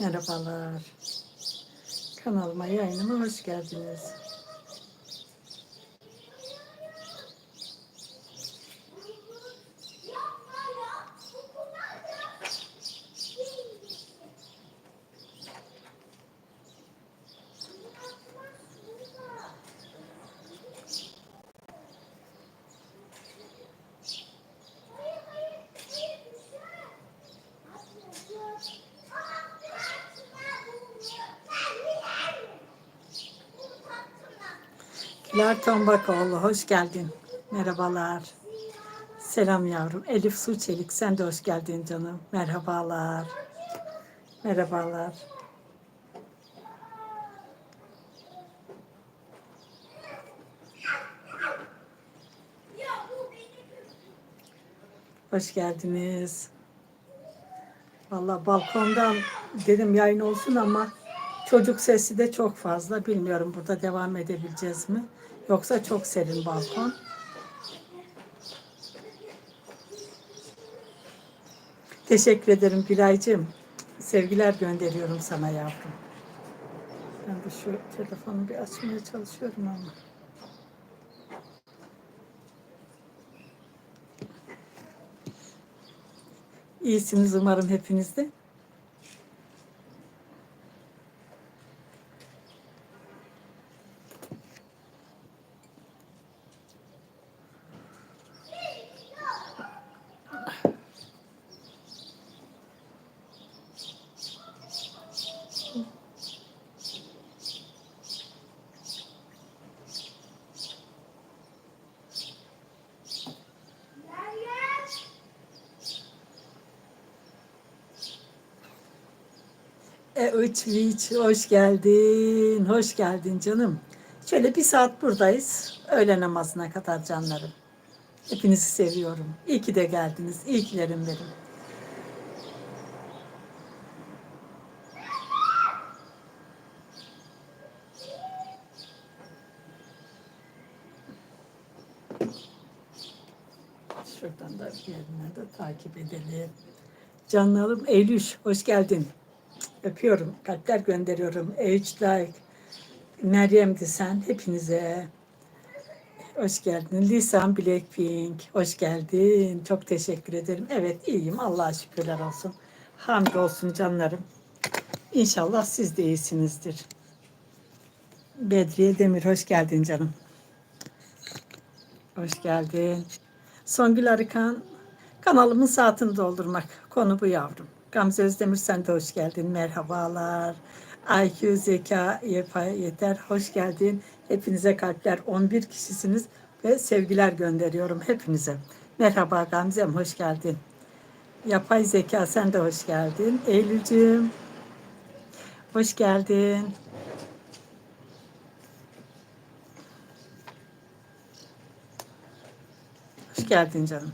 Merhabalar. Kanalıma, yayınıma hoş geldiniz. Güler Tombakoğlu, hoş geldin. Merhabalar. Selam yavrum. Elif Su Çelik, sen de hoş geldin canım. Merhabalar. Merhabalar. Hoş geldiniz. Vallahi balkondan dedim yayın olsun ama çocuk sesi de çok fazla. Bilmiyorum burada devam edebileceğiz mi? Yoksa çok serin balkon. Teşekkür ederim Gülay'cığım. Sevgiler gönderiyorum sana yavrum. Ben de şu telefonu bir açmaya çalışıyorum ama. İyisiniz umarım hepiniz de. E, üç, üç, hoş geldin, hoş geldin canım. Şöyle bir saat buradayız, öğle namazına kadar canlarım. Hepinizi seviyorum. İyi ki de geldiniz, iyi kilerim benim. Şuradan da yerine de takip edelim. Canlarım Eylül, hoş geldin. Öpüyorum, kalpler gönderiyorum. H like, Meryem Disen, hepinize. Hoş geldin. Lisan Blackpink, hoş geldin. Çok teşekkür ederim. Evet iyiyim, Allah'a şükürler olsun. Hamd olsun canlarım. İnşallah siz de iyisinizdir. Bedriye Demir, hoş geldin canım. Hoş geldin. Songül Arıkan, kanalımın saatini doldurmak. Konu bu yavrum. Gamze Özdemir sen de hoş geldin. Merhabalar. IQ, Zeka, Yeter hoş geldin. Hepinize kalpler 11 kişisiniz ve sevgiler gönderiyorum hepinize. Merhaba Gamze'm hoş geldin. Yapay Zeka sen de hoş geldin. Eylül'cüğüm hoş geldin. Hoş geldin canım.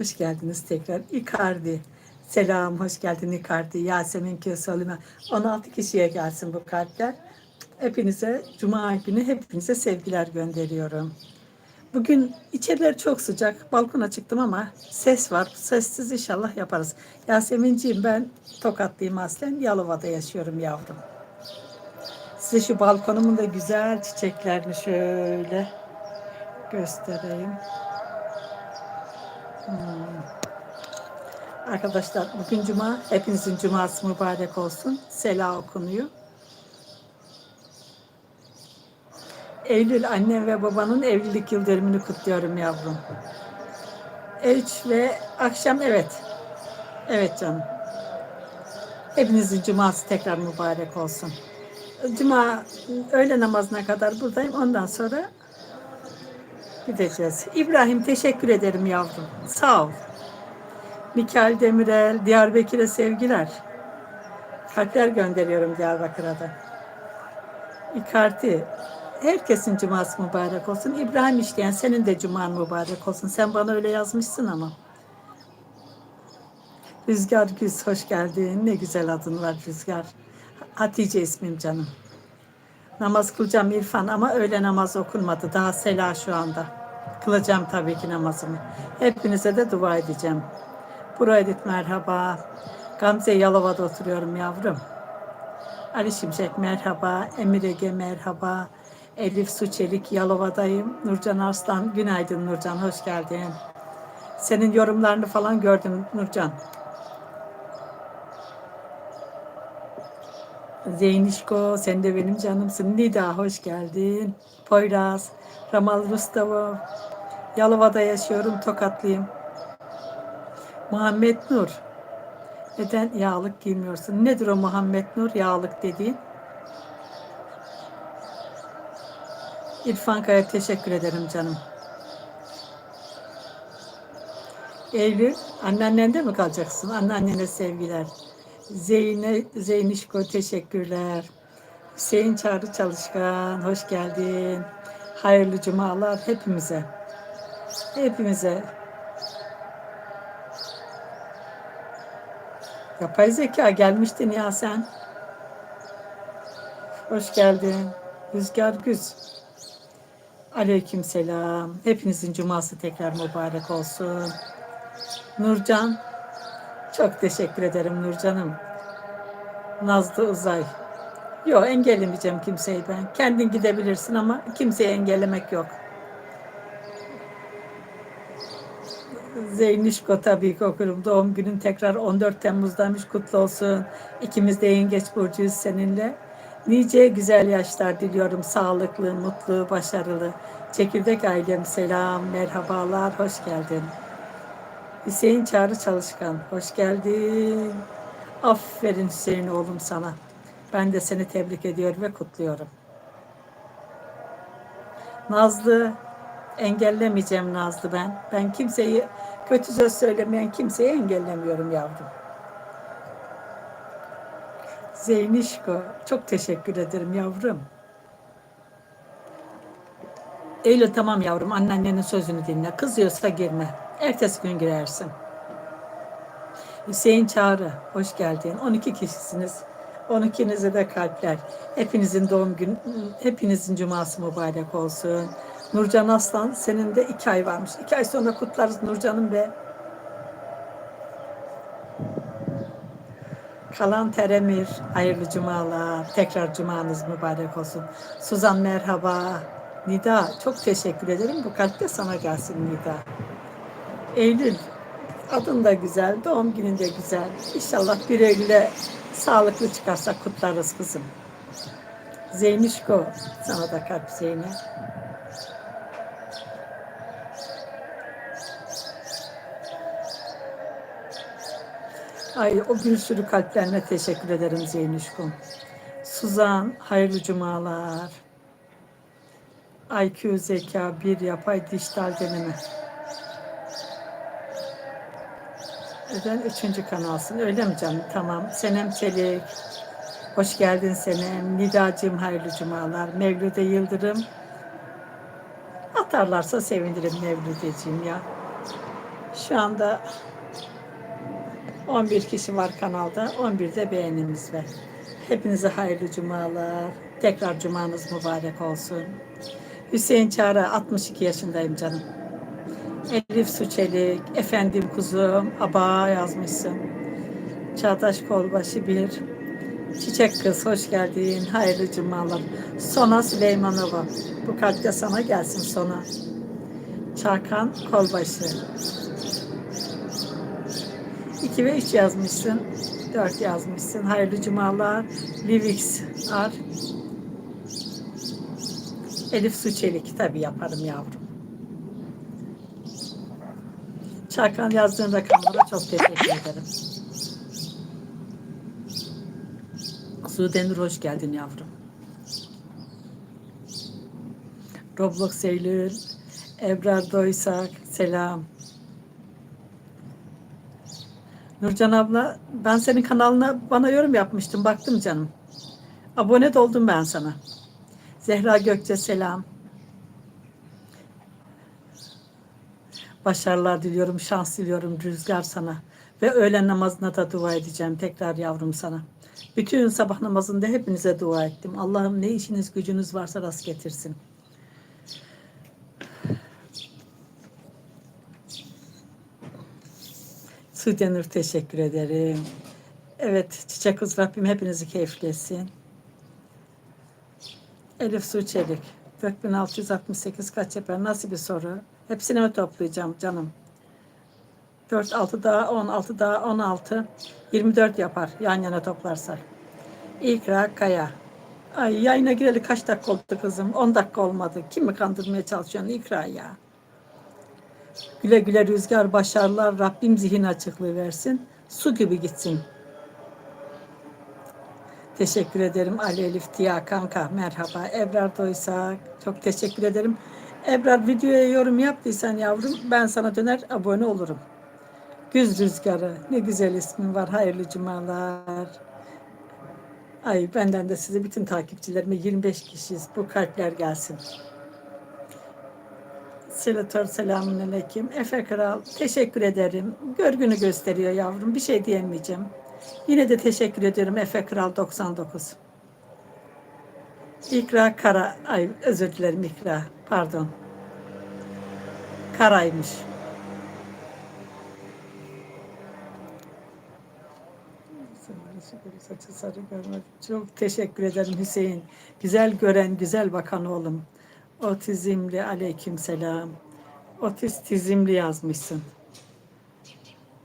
Hoş geldiniz tekrar. Icardi. Selam, hoş geldin Icardi. Yasemin Kösalime. 16 kişiye gelsin bu kalpler. Hepinize, Cuma günü hepinize sevgiler gönderiyorum. Bugün içeriler çok sıcak. Balkona çıktım ama ses var. Sessiz inşallah yaparız. Yasemin'ciğim ben Tokatlıyım aslen. Yalova'da yaşıyorum yavrum. Size şu balkonumun da güzel çiçeklerini şöyle göstereyim. Arkadaşlar bugün cuma. Hepinizin cuması mübarek olsun. Sela okunuyor. Eylül annem ve babanın evlilik yıl dönümünü kutluyorum yavrum. Üç ve akşam evet. Evet canım. Hepinizin cuması tekrar mübarek olsun. Cuma öğle namazına kadar buradayım. Ondan sonra gideceğiz. İbrahim teşekkür ederim yavrum. Sağ ol. Mikail Demirel, Diyarbakır'a sevgiler. Kalpler gönderiyorum Diyarbakır'a da. İkarti, herkesin cuması mübarek olsun. İbrahim işleyen senin de cuman mübarek olsun. Sen bana öyle yazmışsın ama. Rüzgar Güz hoş geldin. Ne güzel adın var Rüzgar. Hatice ismim canım. Namaz kılacağım İrfan ama öğle namaz okunmadı. Daha sela şu anda. Kılacağım tabii ki namazımı. Hepinize de dua edeceğim. Buraya Edit merhaba. Gamze Yalova'da oturuyorum yavrum. Ali Şimşek merhaba. Emir Ege merhaba. Elif Suçelik Yalova'dayım. Nurcan Arslan günaydın Nurcan hoş geldin. Senin yorumlarını falan gördüm Nurcan. Zeynişko sen de benim canımsın. Nida hoş geldin. Poyraz, Ramal Rustavo. Yalova'da yaşıyorum Tokatlıyım. Muhammed Nur. Neden yağlık giymiyorsun? Nedir o Muhammed Nur yağlık dediğin? İrfan Kaya teşekkür ederim canım. Eylül, anneannende mi kalacaksın? Anneannene sevgiler. Zeyne, Zeynişko teşekkürler. Hüseyin Çağrı Çalışkan, hoş geldin. Hayırlı cumalar hepimize. Hepimize. Yapay zeka gelmiştin ya sen. Hoş geldin. Rüzgar Güz. Aleyküm selam. Hepinizin cuması tekrar mübarek olsun. Nurcan. Çok teşekkür ederim Nurcan'ım. Nazlı Uzay. Yok engellemeyeceğim kimseyi ben. Kendin gidebilirsin ama kimseyi engellemek yok. Zeynişko tabii ki okurum. Doğum günün tekrar 14 Temmuz'daymış. Kutlu olsun. İkimiz de yengeç burcuyuz seninle. Nice güzel yaşlar diliyorum. Sağlıklı, mutlu, başarılı. Çekirdek ailem selam, merhabalar, hoş geldin. Hüseyin Çağrı Çalışkan, hoş geldin. Aferin Hüseyin oğlum sana. Ben de seni tebrik ediyor ve kutluyorum. Nazlı, engellemeyeceğim Nazlı ben. Ben kimseyi, kötü söz söylemeyen kimseyi engellemiyorum yavrum. Zeynişko, çok teşekkür ederim yavrum. Eylül tamam yavrum, anneannenin sözünü dinle. Kızıyorsa girme. Ertesi gün girersin. Hüseyin Çağrı, hoş geldin. 12 kişisiniz. 12'nize de kalpler. Hepinizin doğum günü, hepinizin cuması mübarek olsun. Nurcan Aslan, senin de iki ay varmış. İki ay sonra kutlarız Nurcan'ım be. Kalan Teremir, hayırlı cumalar. Tekrar cumanız mübarek olsun. Suzan merhaba. Nida, çok teşekkür ederim. Bu kalp de sana gelsin Nida. Eylül, adın da güzel, doğum günün de güzel. İnşallah bir Eylül'e sağlıklı çıkarsak kutlarız kızım. Zeynişko, sana da kalp Zeynep. Ay o bir sürü kalplerine teşekkür ederim Zeynüşkum. Suzan, hayırlı cumalar. IQ zeka bir yapay dijital deneme. Neden üçüncü kanalsın? Öyle mi canım? Tamam. Senem Çelik. Hoş geldin Senem. Nidacığım hayırlı cumalar. Mevlüde Yıldırım. Atarlarsa sevinirim Mevlüdeciğim ya. Şu anda 11 kişi var kanalda. 11 de beğenimiz var. Hepinize hayırlı cumalar. Tekrar cumanız mübarek olsun. Hüseyin Çağrı 62 yaşındayım canım. Elif Suçelik, efendim kuzum, aba yazmışsın. Çağdaş Kolbaşı bir. Çiçek kız hoş geldin. Hayırlı cumalar. Sona Süleymanova. Bu kalpte sana gelsin Sona. Çakan Kolbaşı. 2 ve 3 yazmışsın. 4 yazmışsın. Hayırlı cumalar. Livix Ar. Elif Suçelik tabi yaparım yavrum. Çakan yazdığın rakamlara çok teşekkür ederim. Sude Nur hoş geldin yavrum. Roblox Eylül, Ebrar Doysak, selam. Nurcan abla, ben senin kanalına bana yorum yapmıştım. Baktım canım. Abone oldum ben sana. Zehra Gökçe selam. Başarılar diliyorum, şans diliyorum Rüzgar sana. Ve öğlen namazına da dua edeceğim tekrar yavrum sana. Bütün sabah namazında hepinize dua ettim. Allah'ım ne işiniz gücünüz varsa rast getirsin. Sudenur teşekkür ederim. Evet Çiçek Kız Rabbim hepinizi keyiflesin. Elif Su Çelik. 4668 kaç yapar? Nasıl bir soru? Hepsini mi toplayacağım canım? 4, 6 daha 10, 6 daha 16, 24 yapar yan yana toplarsak. İkra Kaya. Ay yayına gireli kaç dakika oldu kızım? 10 dakika olmadı. Kimi kandırmaya çalışıyorsun İkra ya? Güle güle rüzgar başarılar. Rabbim zihin açıklığı versin. Su gibi gitsin. Teşekkür ederim Ali Elif Tiya kanka. Merhaba. Ebrar Doysak. Çok teşekkür ederim. Ebrar videoya yorum yaptıysan yavrum ben sana döner abone olurum. Güz Rüzgarı. Ne güzel ismin var. Hayırlı cumalar. Ay benden de size bütün takipçilerime 25 kişiyiz. Bu kalpler gelsin. Selatör selamun aleyküm. Efe Kral teşekkür ederim. Görgünü gösteriyor yavrum. Bir şey diyemeyeceğim. Yine de teşekkür ederim Efe Kral 99. İkra Kara. Ay özür dilerim İkra. Pardon. Karaymış. Çok teşekkür ederim Hüseyin. Güzel gören, güzel bakan oğlum. Otizmli aleyküm selam. Otistizmli yazmışsın.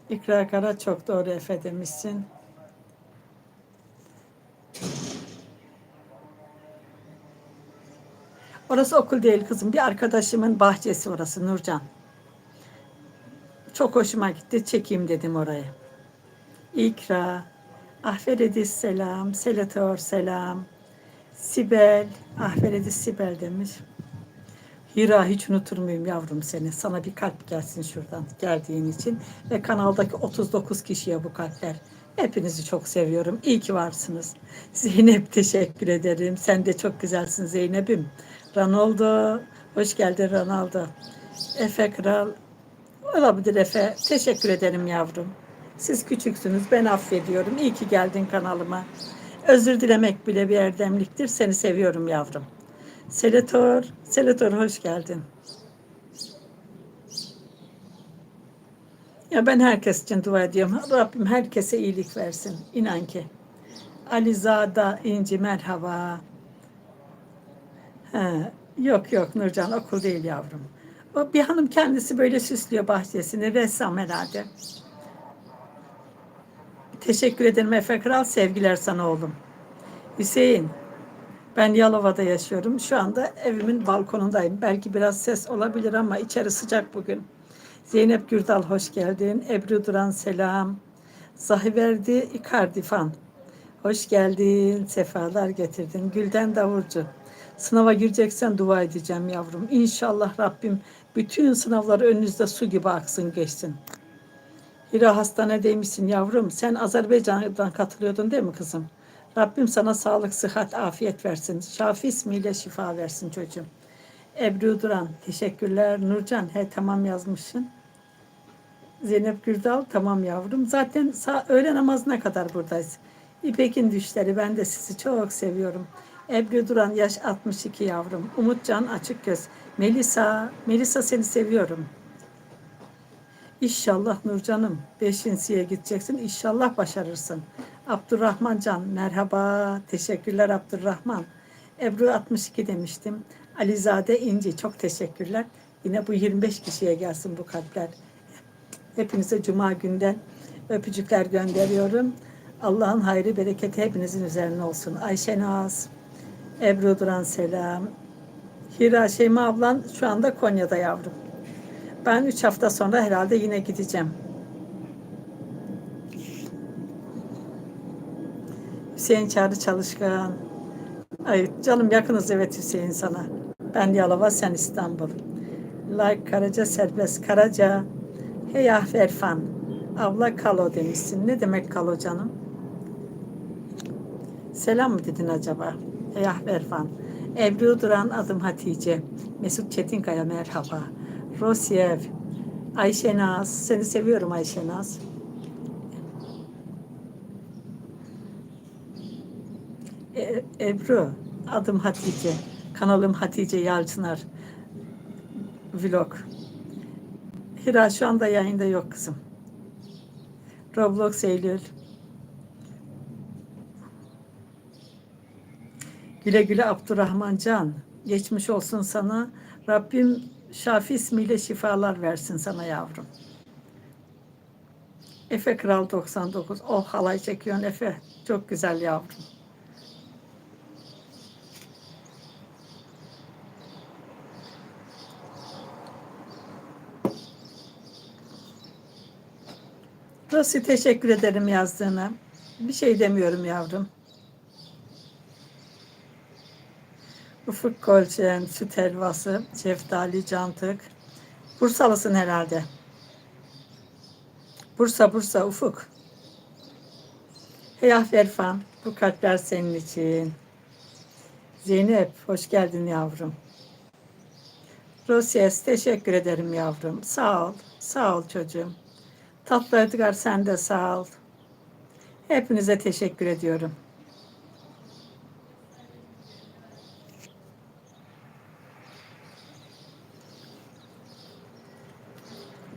İkra Kara çok doğru Efe demişsin. Orası okul değil kızım. Bir arkadaşımın bahçesi orası Nurcan. Çok hoşuma gitti. Çekeyim dedim oraya. İkra. Ahveredis selam. Selator selam. Sibel. Ahveredis Sibel demiş. Hira hiç unutur muyum yavrum seni? Sana bir kalp gelsin şuradan geldiğin için. Ve kanaldaki 39 kişiye bu kalpler. Hepinizi çok seviyorum. İyi ki varsınız. Zeynep teşekkür ederim. Sen de çok güzelsin Zeynep'im. Ronaldo. Hoş geldin Ronaldo. Efe Kral. Olabilir Efe. Teşekkür ederim yavrum. Siz küçüksünüz. Ben affediyorum. İyi ki geldin kanalıma. Özür dilemek bile bir erdemliktir. Seni seviyorum yavrum. Selator, Selator hoş geldin. Ya ben herkes için dua ediyorum. Rabbim herkese iyilik versin. İnan ki. Alizada İnci merhaba. Yok yok Nurcan okul değil yavrum. O bir hanım kendisi böyle süslüyor bahçesini. Ressam herhalde. Teşekkür ederim Efe Kral. Sevgiler sana oğlum. Hüseyin. Ben Yalova'da yaşıyorum. Şu anda evimin balkonundayım. Belki biraz ses olabilir ama içeri sıcak bugün. Zeynep Gürdal hoş geldin. Ebru Duran selam. Zahiverdi Icardi fan. Hoş geldin. Sefalar getirdin. Gülden Davulcu. Sınava gireceksen dua edeceğim yavrum. İnşallah Rabbim bütün sınavları önünüzde su gibi aksın geçsin. Hira hastanedeymişsin yavrum. Sen Azerbaycan'dan katılıyordun değil mi kızım? Rabbim sana sağlık, sıhhat, afiyet versin. Şafi ismiyle şifa versin çocuğum. Ebru Duran, teşekkürler. Nurcan, he tamam yazmışsın. Zeynep Gürdal, tamam yavrum. Zaten öğle namazına kadar buradayız. İpek'in düşleri, ben de sizi çok seviyorum. Ebru Duran, yaş 62 yavrum. Umutcan, açık göz. Melisa, Melisa seni seviyorum. İnşallah Nurcan'ım. Beşinciye gideceksin. İnşallah başarırsın. Abdurrahman Can merhaba. Teşekkürler Abdurrahman. Ebru 62 demiştim. Alizade İnci çok teşekkürler. Yine bu 25 kişiye gelsin bu kalpler. Hepinize cuma günden öpücükler gönderiyorum. Allah'ın hayrı bereketi hepinizin üzerine olsun. Ayşe Naz, Ebru Duran selam. Hira Şeyma ablan şu anda Konya'da yavrum. Ben üç hafta sonra herhalde yine gideceğim. Hüseyin Çağrı Çalışkan. Ay canım yakınız evet Hüseyin sana. Ben Yalova sen İstanbul. Like Karaca serbest Karaca. Hey ah Erfan. Abla kalo demişsin. Ne demek kalo canım? Selam mı dedin acaba? Yahve Erfan. Ebru Duran adım Hatice. Mesut Çetinkaya merhaba. Rosyev. Ayşe Naz. Seni seviyorum Ayşe Naz. E, Ebru. Adım Hatice. Kanalım Hatice Yalçınar. Vlog. Hira şu anda yayında yok kızım. Roblox Eylül. Güle güle Abdurrahman Can. Geçmiş olsun sana. Rabbim Şafi ismiyle şifalar versin sana yavrum. Efe Kral 99. Oh halay çekiyorsun Efe. Çok güzel yavrum. Rosi teşekkür ederim yazdığına. Bir şey demiyorum yavrum. Ufuk Kolçen, süt helvası, şeftali, cantık. Bursalısın herhalde. Bursa, Bursa, Ufuk. Heyah Verfan, bu kalpler senin için. Zeynep, hoş geldin yavrum. Rosies, teşekkür ederim yavrum. Sağ ol, sağ ol çocuğum. Tatlı Edgar sen de sağ ol. Hepinize teşekkür ediyorum.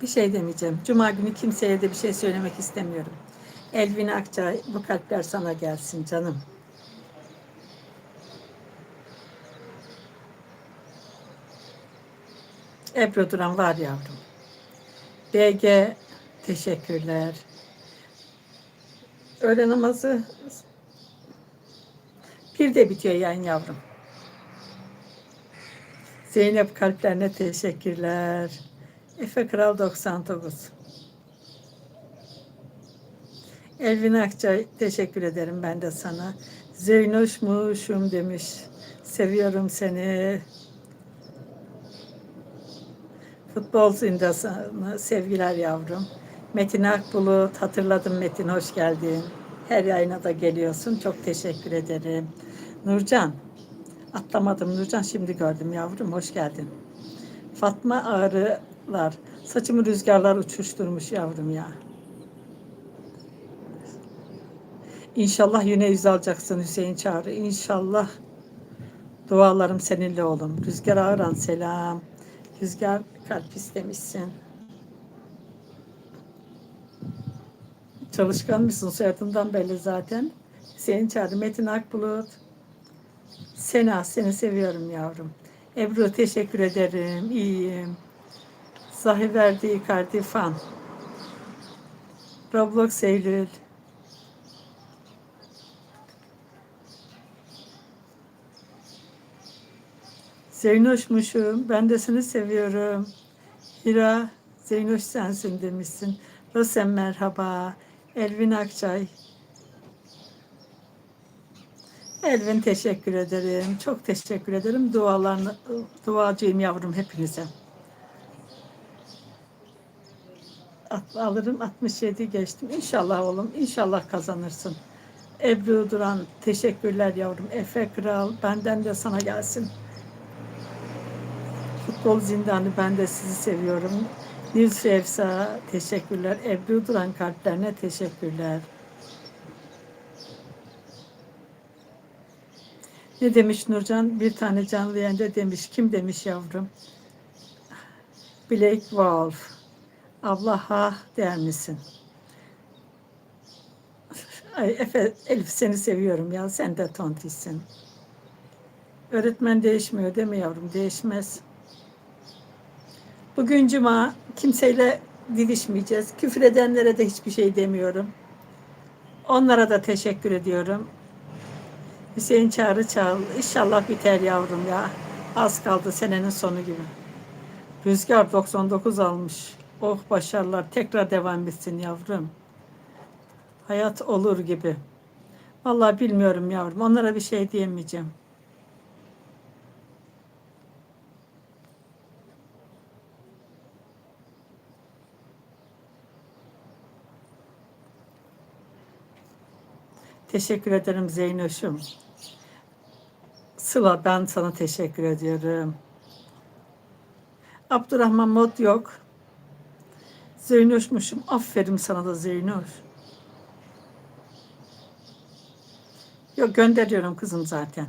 Bir şey demeyeceğim. Cuma günü kimseye de bir şey söylemek istemiyorum. Elvin Akçay bu kalpler sana gelsin canım. Ebru Duran var yavrum. BG teşekkürler. Öğle namazı bir de bitiyor yani yavrum. Zeynep kalplerine teşekkürler. Efe Kral 99. Elvin Akçay teşekkür ederim ben de sana. Zeynoşmuşum demiş. Seviyorum seni. Futbol zindasını sevgiler yavrum. Metin Akbulut hatırladım Metin hoş geldin. Her yayına da geliyorsun. Çok teşekkür ederim. Nurcan atlamadım Nurcan şimdi gördüm yavrum hoş geldin. Fatma Ağrılar saçımı rüzgarlar uçuşturmuş yavrum ya. İnşallah yine yüz alacaksın Hüseyin Çağrı. İnşallah dualarım seninle oğlum. Rüzgar Ağıran selam. Rüzgar kalp istemişsin. Çalışkan mısın soyadından belli zaten. Hüseyin Çağrı, Metin Akbulut. Sena seni seviyorum yavrum. Ebru teşekkür ederim. İyiyim. Zahi verdi Icardi fan. Roblox Eylül. Zeynoşmuşum. Ben de seni seviyorum. Hira Zeynoş sensin demişsin. Rosem merhaba. Elvin Akçay. Elvin teşekkür ederim. Çok teşekkür ederim. Dualarını, duacıyım yavrum hepinize. At- Alırım 67 geçtim. İnşallah oğlum. İnşallah kazanırsın. Ebru Duran teşekkürler yavrum. Efe Kral benden de sana gelsin. Futbol zindanı ben de sizi seviyorum. Nils Efsa teşekkürler. Ebru Duran kalplerine teşekkürler. Ne demiş Nurcan? Bir tane canlı yayında demiş. Kim demiş yavrum? Blake Wolf. Abla ha der misin? Ay Efe, Elif seni seviyorum ya. Sen de tontisin. Öğretmen değişmiyor değil mi yavrum? Değişmez. Bugün cuma kimseyle didişmeyeceğiz. Küfür edenlere de hiçbir şey demiyorum. Onlara da teşekkür ediyorum. Hüseyin Çağrı Çağıl. İnşallah biter yavrum ya. Az kaldı senenin sonu gibi. Rüzgar 99 almış. Oh başarılar. Tekrar devam etsin yavrum. Hayat olur gibi. Vallahi bilmiyorum yavrum. Onlara bir şey diyemeyeceğim. Teşekkür ederim Zeynoş'um. Sıla ben sana teşekkür ediyorum. Abdurrahman mod yok. Zeynoş'muşum. Aferin sana da Zeynoş. Yok gönderiyorum kızım zaten.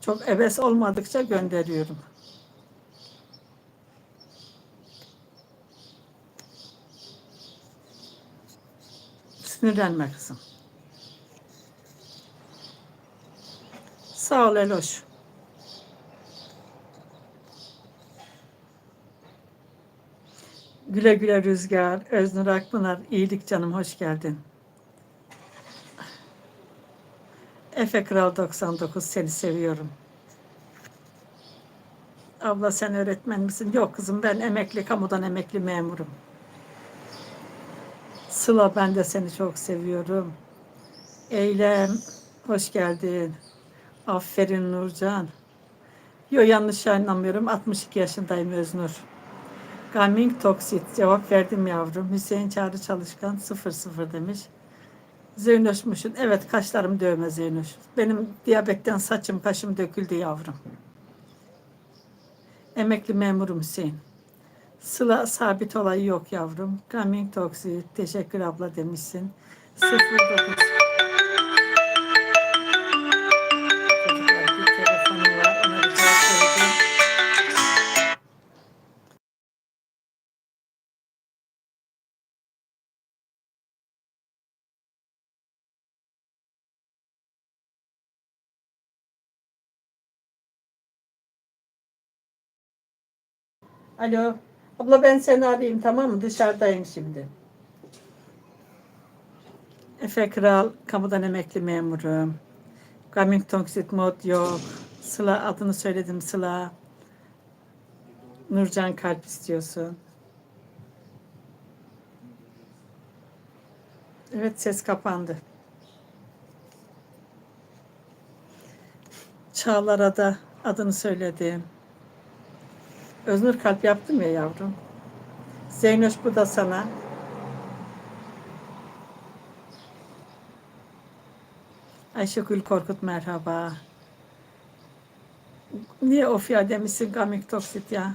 Çok heves olmadıkça gönderiyorum. Sinirlenme kızım. Sağ ol Eloş. Güle güle Rüzgar, Öznur Akpınar, iyilik canım hoş geldin. Efe Kral 99 seni seviyorum. Abla sen öğretmen misin? Yok kızım ben emekli, kamudan emekli memurum. Sıla ben de seni çok seviyorum. Eylem hoş geldin. Aferin Nurcan. Yo yanlış anlamıyorum. 62 yaşındayım Öznur. Gaming Toksit cevap verdim yavrum. Hüseyin Çağrı Çalışkan 00 demiş. Zeynoşmuşsun. Evet kaşlarım dövme Zeynoş. Benim diyabetten saçım kaşım döküldü yavrum. Emekli memurum Hüseyin. Sıla sabit olayı yok yavrum. Coming Toxic. Teşekkür abla demişsin. 09. Alo. Abla ben seni arayayım tamam mı? Dışarıdayım şimdi. Efe Kral, kamudan emekli memurum. Coming Toxic mod yok. Sıla adını söyledim Sıla. Nurcan kalp istiyorsun. Evet ses kapandı. Çağlar'a da adını söyledim. Öznur kalp yaptım ya yavrum. Zeynoş bu da sana. Ayşegül Korkut merhaba. Niye of ya demişsin Gamik Toksit ya?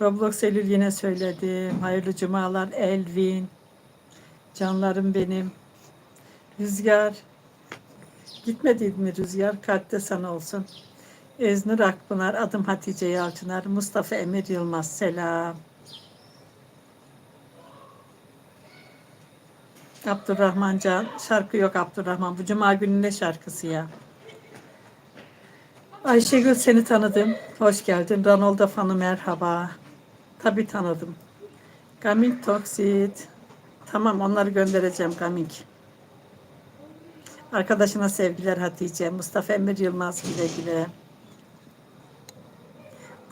Roblox Eylül yine söyledim. Hayırlı cumalar Elvin. Canlarım benim. Rüzgar. Gitmedin mi Rüzgar? Kalpte sana olsun. Eznur Akpınar, adım Hatice Yalçınar, Mustafa Emir Yılmaz, selam. Abdurrahman Can, şarkı yok Abdurrahman. Bu cuma günü ne şarkısı ya? Ayşegül seni tanıdım. Hoş geldin. Ranolda Fanı merhaba. Tabii tanıdım. Gaming Toksit. Tamam onları göndereceğim Gaming. Arkadaşına sevgiler Hatice. Mustafa Emir Yılmaz güle güle.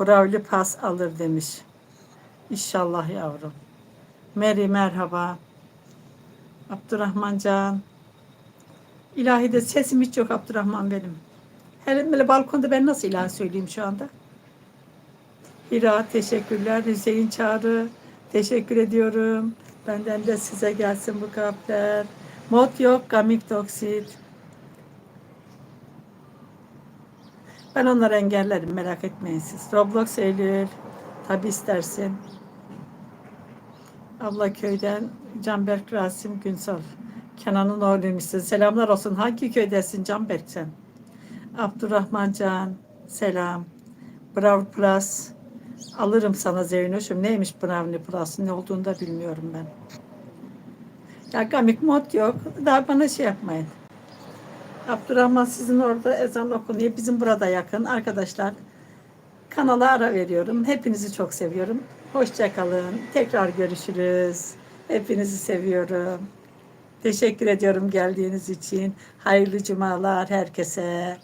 Bravli pas alır demiş. İnşallah yavrum. Mary merhaba. Abdurrahman Can. İlahi de sesim hiç yok Abdurrahman benim. Her böyle balkonda ben nasıl ilahi söyleyeyim şu anda? Hira teşekkürler. Hüseyin Çağrı teşekkür ediyorum. Benden de size gelsin bu kalpler. Mod yok, gamik toksit. Ben onları engellerim merak etmeyin siz. Roblox Eylül. Tabi istersin. Abla köyden Canberk Rasim Günsal. Kenan'ın oğluymuşsun. Selamlar olsun. Hangi köydesin Canberk sen? Abdurrahman Can. Selam. Bravo Plus. Alırım sana Zeynoş'um. Neymiş Brownie Plus? Ne olduğunu da bilmiyorum ben. Ya gamik mod yok. Daha bana şey yapmayın. Abdurrahman sizin orada ezan okunuyor. Bizim burada yakın. Arkadaşlar kanala ara veriyorum. Hepinizi çok seviyorum. Hoşça kalın. Tekrar görüşürüz. Hepinizi seviyorum. Teşekkür ediyorum geldiğiniz için. Hayırlı cumalar herkese.